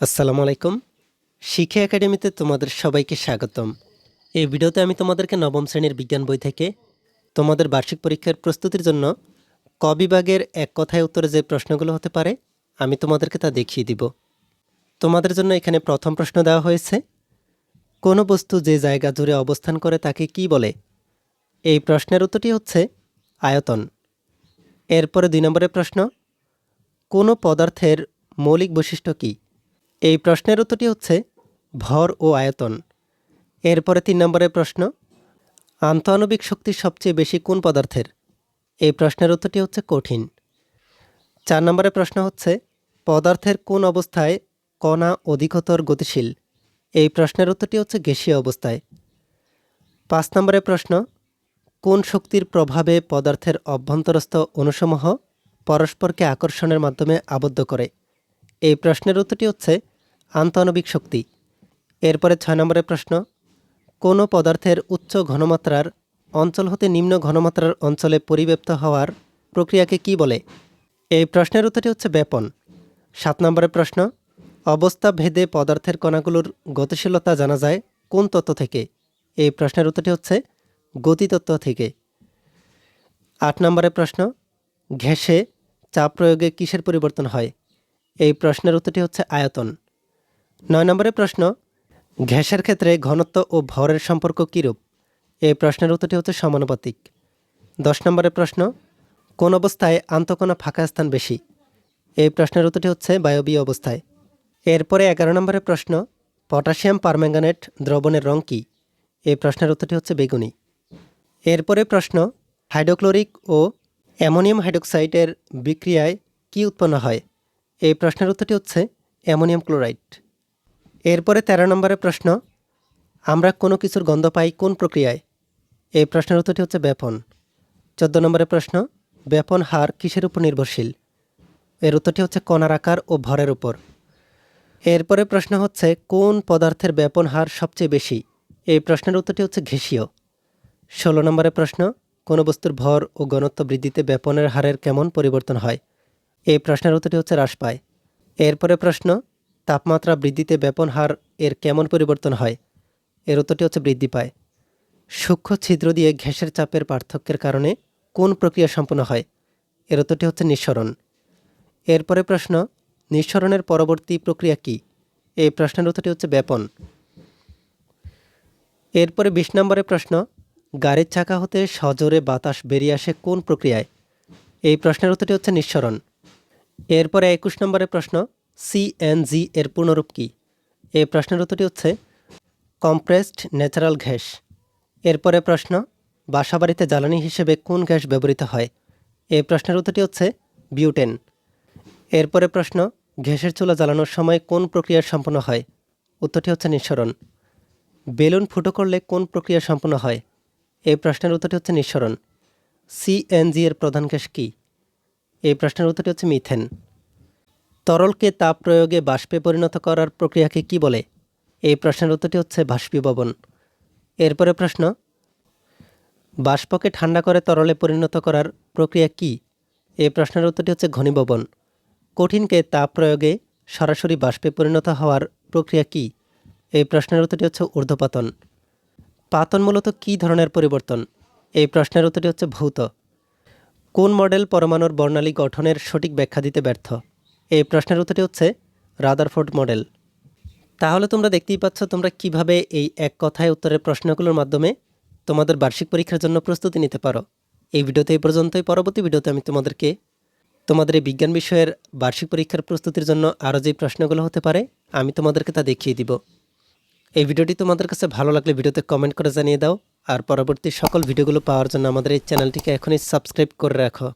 আসসালামু আলাইকুম। শিক্ষা একাডেমিতে তোমাদের সবাইকে স্বাগতম। এই ভিডিওতে আমি তোমাদেরকে নবম শ্রেণির বিজ্ঞান বই থেকে তোমাদের বার্ষিক পরীক্ষার প্রস্তুতির জন্য ক বিভাগের এক কথায় উত্তরে যে প্রশ্নগুলো হতে পারে, আমি তোমাদেরকে তা দেখিয়ে দিব। তোমাদের জন্য এখানে প্রথম প্রশ্ন দেওয়া হয়েছে, কোনো বস্তু যে জায়গা জুড়ে অবস্থান করে তাকে কি বলে? এই প্রশ্নের উত্তরটি হচ্ছে আয়তন। এরপরে দুই নম্বরের প্রশ্ন, কোনো পদার্থের মৌলিক বৈশিষ্ট্য কী? এই প্রশ্নের উত্তরটি হচ্ছে ভর ও আয়তন। এরপরে তিন নম্বরের প্রশ্ন, আন্তঃআণবিক শক্তি সবচেয়ে বেশি কোন পদার্থের? এই প্রশ্নের উত্তরটি হচ্ছে কঠিন। চার নম্বরের প্রশ্ন হচ্ছে, পদার্থের কোন অবস্থায় কণা অধিকতর গতিশীল? এই প্রশ্নের উত্তরটি হচ্ছে গ্যাসীয় অবস্থায়। পাঁচ নম্বরের প্রশ্ন, কোন শক্তির প্রভাবে পদার্থের অভ্যন্তরস্থ অণুসমূহ পরস্পরকে আকর্ষণের মাধ্যমে আবদ্ধ করে? এই প্রশ্নের উত্তরটি হচ্ছে আন্তঃআণবিক শক্তি। এরপরে ছয় নম্বরের প্রশ্ন, কোনো পদার্থের উচ্চ ঘনমাত্রার অঞ্চল হতে নিম্ন ঘনমাত্রার অঞ্চলে পরিব্যাপ্ত হওয়ার প্রক্রিয়াকে কি বলে? এই প্রশ্নের উত্তরটি হচ্ছে ব্যাপন। সাত নম্বরের প্রশ্ন, অবস্থা ভেদে পদার্থের কণাগুলোর গতিশীলতা জানা যায় কোন তত্ত্ব থেকে? এই প্রশ্নের উত্তরটি হচ্ছে, গতিতত্ত্ব থেকে। আট নম্বরের প্রশ্ন ঘেঁষে চাপ প্রয়োগে কিসের পরিবর্তন হয়? এই প্রশ্নের উত্তরটি হচ্ছে আয়তন। নয় নম্বরের প্রশ্ন ঘ্যাসের ক্ষেত্রে ঘনত্ব ও ভরের সম্পর্ক কীরূপ? এই প্রশ্নের উত্তরটি হচ্ছে সমানুপাতিক। দশ নম্বরের প্রশ্ন, কোন অবস্থায় আন্তঃকণা ফাঁকা স্থান বেশি? এই প্রশ্নের উত্তরটি হচ্ছে বায়বীয় অবস্থায়। এরপরে এগারো নম্বরের প্রশ্ন, পটাশিয়াম পারম্যাঙ্গানেট দ্রবণের রং কী? এই প্রশ্নের উত্তরটি হচ্ছে বেগুনি। এরপরে প্রশ্ন, হাইড্রোক্লোরিক ও অ্যামোনিয়াম হাইড্রোক্সাইডের বিক্রিয়ায় কী উৎপন্ন হয়? এই প্রশ্নের উত্তরটি হচ্ছে অ্যামোনিয়াম ক্লোরাইড। এরপরে তেরো নম্বরের প্রশ্ন, আমরা কোনো কিছুর গন্ধ পাই কোন প্রক্রিয়ায়? এই প্রশ্নের উত্তরটি হচ্ছে ব্যাপন। চোদ্দ নম্বরের প্রশ্ন, ব্যাপন হার কিসের উপর নির্ভরশীল? এর উত্তরটি হচ্ছে কণার আকার ও ভরের উপর। এরপরে প্রশ্ন হচ্ছে, কোন পদার্থের ব্যাপন হার সবচেয়ে বেশি? এই প্রশ্নের উত্তরটি হচ্ছে ঘেসীয় ষোলো নম্বরের প্রশ্ন, কোনো বস্তুর ভর ও ঘনত্ব বৃদ্ধিতে ব্যাপনের হারের কেমন পরিবর্তন হয়? এই প্রশ্নের উত্তরটি হচ্ছে হ্রাস পায়। এরপরে প্রশ্ন তাপমাত্রা বৃদ্ধিতে ব্যাপন হার এর কেমন পরিবর্তন হয়? এর উত্তরটি হচ্ছে বৃদ্ধি পায়। সূক্ষ্ম ছিদ্র দিয়ে ঘ্যাসের চাপের পার্থক্যের কারণে কোন প্রক্রিয়া সম্পন্ন হয়? এর উত্তরটি হচ্ছে নিঃসরণ। এরপরে প্রশ্ন, নিঃসরণের পরবর্তী প্রক্রিয়া কি? এই প্রশ্নের উত্তরটি হচ্ছে ব্যাপন। এরপরে বিশ নম্বরের প্রশ্ন, গাড়ির চাকা হতে সজোরে বাতাস বেরিয়ে আসে কোন প্রক্রিয়ায়? এই প্রশ্নের উত্তরটি হচ্ছে নিঃসরণ। এরপরে একুশ নম্বরের প্রশ্ন সিএনজি এর পূর্ণরূপ কী? এই প্রশ্নের উত্তরটি হচ্ছে কম্প্রেসড ন্যাচারাল গ্যাস এরপরে প্রশ্ন, বাসাবাড়িতে জ্বালানি হিসেবে কোন গ্যাস ব্যবহৃত হয়? এই প্রশ্নের উত্তরটি হচ্ছে বিউটেন এরপরে প্রশ্ন, গ্যাসের চুলা জ্বালানোর সময় কোন প্রক্রিয়া সম্পন্ন হয়? উত্তরটি হচ্ছে নিঃসরণ। বেলুন ফুটো করলে কোন প্রক্রিয়া সম্পন্ন হয়? এই প্রশ্নের উত্তরটি হচ্ছে নিঃসরণ। সিএনজি এর প্রধান গ্যাস কী? এই প্রশ্নের উত্তরটি হচ্ছে মিথেন। তরলকে তাপ প্রয়োগে বাষ্পে পরিণত করার প্রক্রিয়াকে কি বলে? এই প্রশ্নের উত্তরটি হচ্ছে বাষ্পীভবন। এরপরে প্রশ্ন, বাষ্পকে ঠান্ডা করে তরলে পরিণত করার প্রক্রিয়া কি? এই প্রশ্নের উত্তরটি হচ্ছে ঘনীভবন। কঠিনকে তাপ প্রয়োগে সরাসরি বাষ্পে পরিণত হওয়ার প্রক্রিয়া কি? এই প্রশ্নের উত্তরটি হচ্ছে ঊর্ধ্বপাতন। পাতন মূলত কী ধরনের পরিবর্তন? এই প্রশ্নের উত্তরটি হচ্ছে ভৌত। কোন মডেল পরমাণুর বর্ণালী গঠনের সঠিক ব্যাখ্যা দিতে ব্যর্থ? এই প্রশ্নের উত্তরটি হচ্ছে রাদারফোর্ড মডেল। তাহলে তোমরা দেখতেই পাচ্ছ তোমরা কীভাবে এই এক কথায় উত্তরের প্রশ্নগুলোর মাধ্যমে তোমাদের বার্ষিক পরীক্ষার জন্য প্রস্তুতি নিতে পারো। এই ভিডিওতে এই পর্যন্তই। পরবর্তী ভিডিওতে আমি তোমাদেরকে তোমাদের এই বিজ্ঞান বিষয়ের বার্ষিক পরীক্ষার প্রস্তুতির জন্য আরও যে প্রশ্নগুলো হতে পারে, আমি তোমাদেরকে তা দেখিয়ে দিব। এই ভিডিওটি তোমাদের কাছে ভালো লাগলে ভিডিওতে কমেন্ট করে জানিয়ে দাও। আর পরবর্তী সকল ভিডিওগুলো পাওয়ার জন্য আমাদের এই চ্যানেলটিকে এখনই সাবস্ক্রাইব করে রাখো।